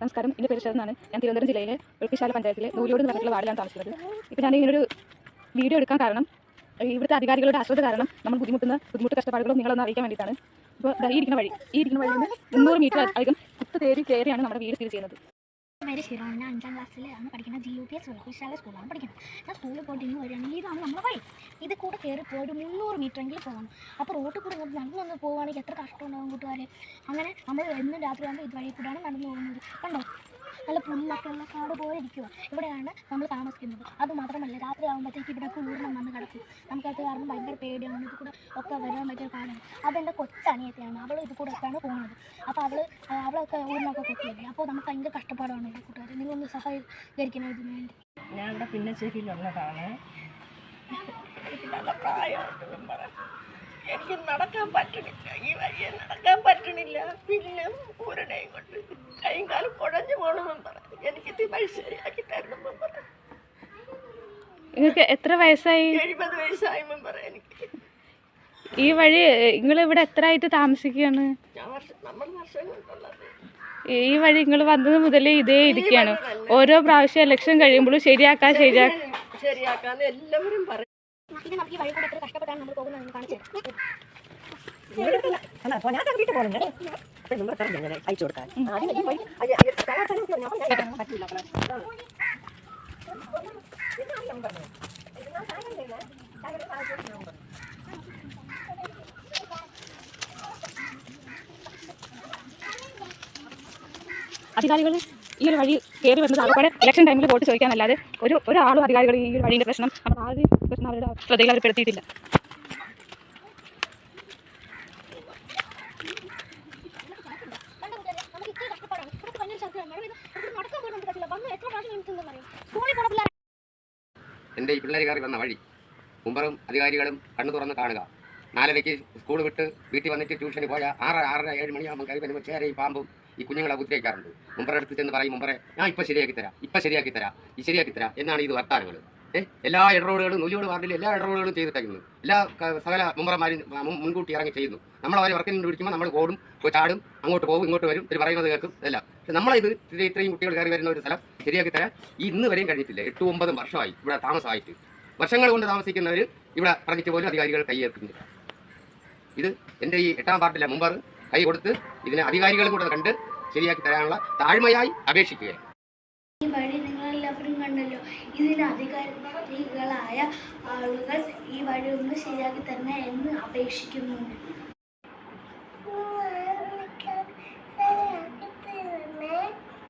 നമസ്കാരം. എന്റെ പേര് ചേർന്നാണ് ഞാൻ തിരുവനന്തപുരം ജില്ലയിലെ വെളുപ്പിശാല പഞ്ചായത്തിലെ നൂലോട് എന്ന് പറഞ്ഞിട്ടുള്ള വാർഡിലാണ് താമസിക്കുന്നത്. ഇപ്പോൾ ഞാൻ ഇങ്ങനൊരു വീഡിയോ എടുക്കാൻ കാരണം ഇവിടുത്തെ അധികാരികളുടെ അശ്രദ്ധ കാരണം നമ്മൾ ബുദ്ധിമുട്ടുന്ന ബുദ്ധിമുട്ട് കഷ്ടപ്പാടുകളും നിങ്ങളൊന്ന് അറിയിക്കാൻ വേണ്ടിയിട്ടാണ്. ഇപ്പോൾ ഈ ഇരിക്കുന്ന വഴി ഈ ഇരിക്കുന്ന വഴിയിൽ നിന്ന് മുന്നൂറ് മീറ്റർ അധികം കുത്തു തേരി കയറിയാണ് നമ്മുടെ വീട് സ്ഥിതി ചെയ്യുന്നത്. പേര് ഹിറോണ ഞാൻ അഞ്ചാം ക്ലാസ്സിൽ ആണ് പഠിക്കുന്നത് ജി യു പി എസ് വിശാല സ്കൂളാണ് പഠിക്കുന്നത്. ഞാൻ സ്കൂളിൽ പോയിട്ട് ഇന്ന് വരികയാണെങ്കിൽ ഇതാണ് നമ്മുടെ വഴി ഇത് കൂടെ കയറി പോയി ഒരു മുന്നൂറ് മീറ്റർ എങ്കിലും പോകണം. അപ്പോൾ റോട്ടിൽ കൂടെ ഇങ്ങോട്ട് നടന്നൊന്ന് പോവുകയാണെങ്കിൽ എത്ര കഷ്ടമുണ്ടാകും കൂട്ടുകാരെ. അങ്ങനെ നമ്മൾ എന്നും രാത്രി ആകുമ്പോൾ ഇത് വഴി കൂടെയാണ് നടന്നു പോകുന്നത് കണ്ടോ? നല്ല പുല്ലൊക്കെ ഉള്ള കാട് പോലെ ഇരിക്കുക ഇവിടെയാണ് നമ്മൾ താമസിക്കുന്നത്. അത് മാത്രമല്ല രാത്രി ആകുമ്പോഴത്തേക്ക് ഇവിടെ കുളിർന്ന് വന്ന് കിടക്കും. നമുക്കത് കാരണം ഭയങ്കര പേടിയാണ്. ഇത് കൂടെ ഒക്കെ വരാൻ പറ്റിയ കാണും അതെന്റെ കൊച്ചനിയത്തിയാണ്. അവൾ ഇത് കൂടെ ഒക്കെയാണ് പോകുന്നത്. അപ്പോൾ അവൾ അവളൊക്കെ ഊരിനൊക്കെ കൊത്തിയില്ലേ? അപ്പോൾ നമുക്ക് ഭയങ്കര കഷ്ടപ്പാടാണ് എന്റെ കൂട്ടുകാർ നിങ്ങളൊന്ന് സഹകരിക്കണം ഇതിന് വേണ്ടി. ഞാൻ ഇവിടെ പിന്നെ നല്ല പ്രായമുണ്ട് മെമ്പറ എനിക്ക് നടക്കാൻ പറ്റുന്നില്ല ഈ വഴിയെ നടക്കാൻ പറ്റണില്ല പിന്നെ ഊരടയും കൊണ്ട് കൈയും കാലം കുഴഞ്ഞു പോകണമെന്ന് മെമ്പറ എനിക്ക് ഇത് വഴി ശരിയാക്കി തരണം മെമ്പറ നിങ്ങൾക്ക് എത്ര വയസ്സായി? എഴുപത് വയസ്സായി മെമ്പറ എനിക്ക്. ഈ വഴി നിങ്ങൾ ഇവിടെ എത്ര ആയിട്ട് താമസിക്കുകയാണ് ഈ വഴി നിങ്ങൾ വന്നത് മുതലേ ഇതേ ഇരിക്കുകയാണ്. ഓരോ പ്രാവശ്യം ഇലക്ഷൻ കഴിയുമ്പോഴും ശരിയാക്കാൻ ശരിയാക്കാൻ ശരിയാക്കാന്ന് എല്ലാവരും പറയും. ഇത് നമുക്ക് ഈ വഴി കൂടെ എത്ര കഷ്ടപ്പെട്ടാണ് നമ്മൾ പോകുന്നത് കാണിച്ചു തരാം അയച്ചു കൊടുക്കാൻ. അധികാരികൾ ഈ ഒരു വഴി കയറി വരുന്നത് ആകപ്പാടെ ഇലക്ഷൻ ടൈമിൽ വോട്ട് ചോദിക്കാനല്ലാതെ ഒരു ഒരാളും അധികാരികൾ ഈ ഒരു വഴിയുടെ പ്രശ്നം അവർ ആരുടെയും പ്രശ്നം അവരുടെ ശ്രദ്ധയിൽ അവർ പെടുത്തിയിട്ടില്ല കണ്ടോ കൂട്ടുകാരെ? നമുക്ക് ഇത്രയും കഷ്ടപ്പാടാണ് നമുക്ക് ഭയങ്കര ശബ്ദമാണ് മഴ പെയ്ത് നമുക്ക് നടക്കാൻ പോലും നമുക്ക് പറ്റില്ല വന്ന് എത്ര പ്രാവശ്യം നിൽക്കുന്നതെന്ന് അറിയാം സ്കൂളിൽ പോണ പിള്ളേർ എന്റെ ഈ പിള്ളേർ കയറി വന്ന വഴി. മുമ്പറും അധികാരികളും കണ്ണു തുറന്ന് കാണുക. നാലരയ്ക്ക് സ്കൂൾ വിട്ട് വീട്ടിൽ വന്നിട്ട് ട്യൂഷന് പോയ ആറ് ആറര ഏഴ് മണിയാകുമ്പോൾ കയറി വരുമ്പോൾ ഈ പാമ്പും ഈ കുഞ്ഞുങ്ങളെ ഉപദ്രവിക്കാറുണ്ട് മുമ്പറെ അടുത്ത് ചെന്ന് പറയും മുമ്പറെ ഞാൻ ഇപ്പം ശരിയാക്കി തരാം ഇപ്പം ശരിയാക്കി തരാം ഈ ശരിയാക്കി തരാം എന്നാണ് ഇത് വർത്താനങ്ങൾ എല്ലാ ഇടറോഡുകളും നൂലിയോട് വാർഡിൽ എല്ലാ ഇടറോഡുകളും ചെയ്തിട്ടേക്കുന്നത്. എല്ലാ സകല മുമ്പറമാരും മുൻകൂട്ടി ഇറങ്ങി ചെയ്യുന്നു. നമ്മൾ അവരെ വർക്കിന് പിടിക്കുമ്പോൾ നമ്മൾ ഓടും ചാടും അങ്ങോട്ട് പോകും ഇങ്ങോട്ട് വരും ഇവർ പറയുന്നത് കേൾക്കും എല്ലാം പക്ഷെ നമ്മളിത് ഇത് ഇത്രയും കുട്ടികൾ കയറി വരുന്ന ഒരു സ്ഥലം ശരിയാക്കി തരാൻ ഇന്ന് വരെയും കഴിഞ്ഞിട്ടില്ല. എട്ടു ഒമ്പതും വർഷമായി ഇവിടെ താമസമായിട്ട്. വർഷങ്ങൾ കൊണ്ട് താമസിക്കുന്നവർ ഇവിടെ പറഞ്ഞിട്ട് പോലും അധികാരികൾ കൈയേർക്കുന്നു ഇത് എന്റെ ഈ എട്ടാം പാർട്ടിലെ മുമ്പർ കൈ കൊടുത്ത് ഇതിനെ അധികാരികളും കൂടെ കണ്ട് ശരിയാക്കി തരാനുള്ള താഴ്മയായി അപേക്ഷിക്കുകയാണ് ഈ വഴി നിങ്ങളെല്ലാവരും കണ്ടല്ലോ ഇതിന് അധികാരികളായ ആളുകൾ ഈ വഴി ഒന്ന് ശരിയാക്കി തരണേ എന്ന് അപേക്ഷിക്കുന്നു